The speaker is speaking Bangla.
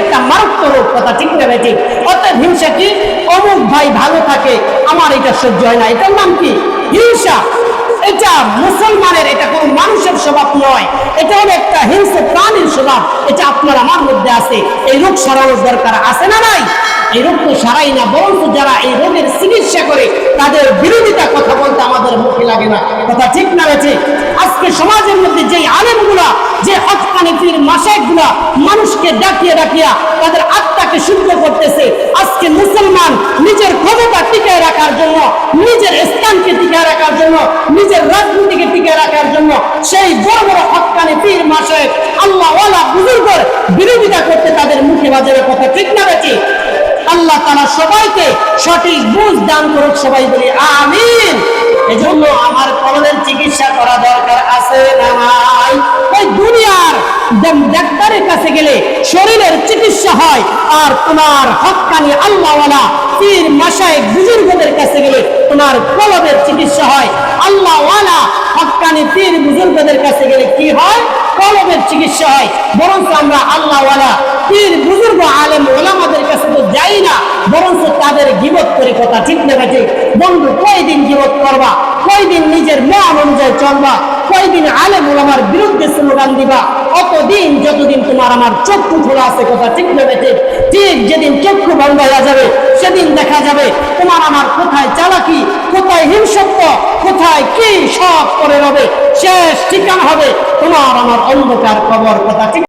একটা মারাত্মক রোগ কথা ঠিক না ঠিক। অর্থাৎ হিংসা কি? অমুক ভাই ভালো থাকে, আমার এটা সহ্য হয় না। এটার নাম কি? হিংসা। এটা মুসলমানের, এটা কোনো মানুষের স্বভাব নয়। এটা হলো একটা হিংসা প্রাণীর স্বভাব। এটা আপনার আমার মধ্যে আছে। এই রোগ সরানোর দরকার আছে না নাই? এই রোগ তো সারাই না, বরঞ্চ যারা এই রোগের চিকিৎসা করে, তাদের বিরোধিতা, কথা বলতে আমাদের মুখে লাগে না। কথা ঠিক না বেছে আজকে সমাজের মধ্যে যে যে হকানি পীর মাসাইগুলা মানুষকে ডাকিয়ে ডাকিয়া তাদের আত্মাকে শুদ্ধ করতেছে। আজকে মুসলমান নিজের ক্ষমতা টিকায় রাখার জন্য, নিজের স্থানকে টিকায় রাখার জন্য, নিজের রাজনীতিকে টিকায় রাখার জন্য সেই বড় বড় হকানি পীর মাসায় আল্লাহ বুজুর্গর বিরোধিতা করতে তাদের মুখে বাজারের কথা ঠিক না বেছে আল্লাহ তারা সবাইকে সঠিক বুঝ দান করুক সবাই বলি, আমিন। এজন্য আমার কলমের চিকিৎসা করা দরকার। ডাক্তারের কাছে গেলে শরীরের চিকিৎসা হয়। আর তোমার হকানি আল্লাহওয়ালা পীর মাসায় বুজুর্গদের কাছে গেলে তোমার কলমের চিকিৎসা হয়। আল্লাহওয়ালা হকানি পীর বুজুর্গদের কাছে গেলে কি হয়? কলমের চিকিৎসা হয়। বরঞ্চ আমরা আল্লাহওয়ালা পীর বুজুর্গ আলেম ওলামাদের কাছে তো যাই না, বরঞ্চ তাদের গিবত করে কথা ঠিক না ঠিক। বন্ধু, কয়দিন গিবত করবা? কয়দিন নিজের মন অনুযায়ী চলবা? কয়দিন আলেম ওলামার বিরুদ্ধে স্লোগান দিবা? অতদিন যতদিন তোমার আমার চক্ষু খোলা আছে কথা ঠিক নেবে ঠিক ঠিক যেদিন চক্ষু বন্ধ হয়ে যাবে, সেদিন দেখা যাবে তোমার আমার কোথায় চালাকি, কোথায় হিংসত্ব, কোথায় কি সব করে রবে, শেষ ঠিকানা হবে তোমার আমার অন্ধকার খবর কথা ঠিক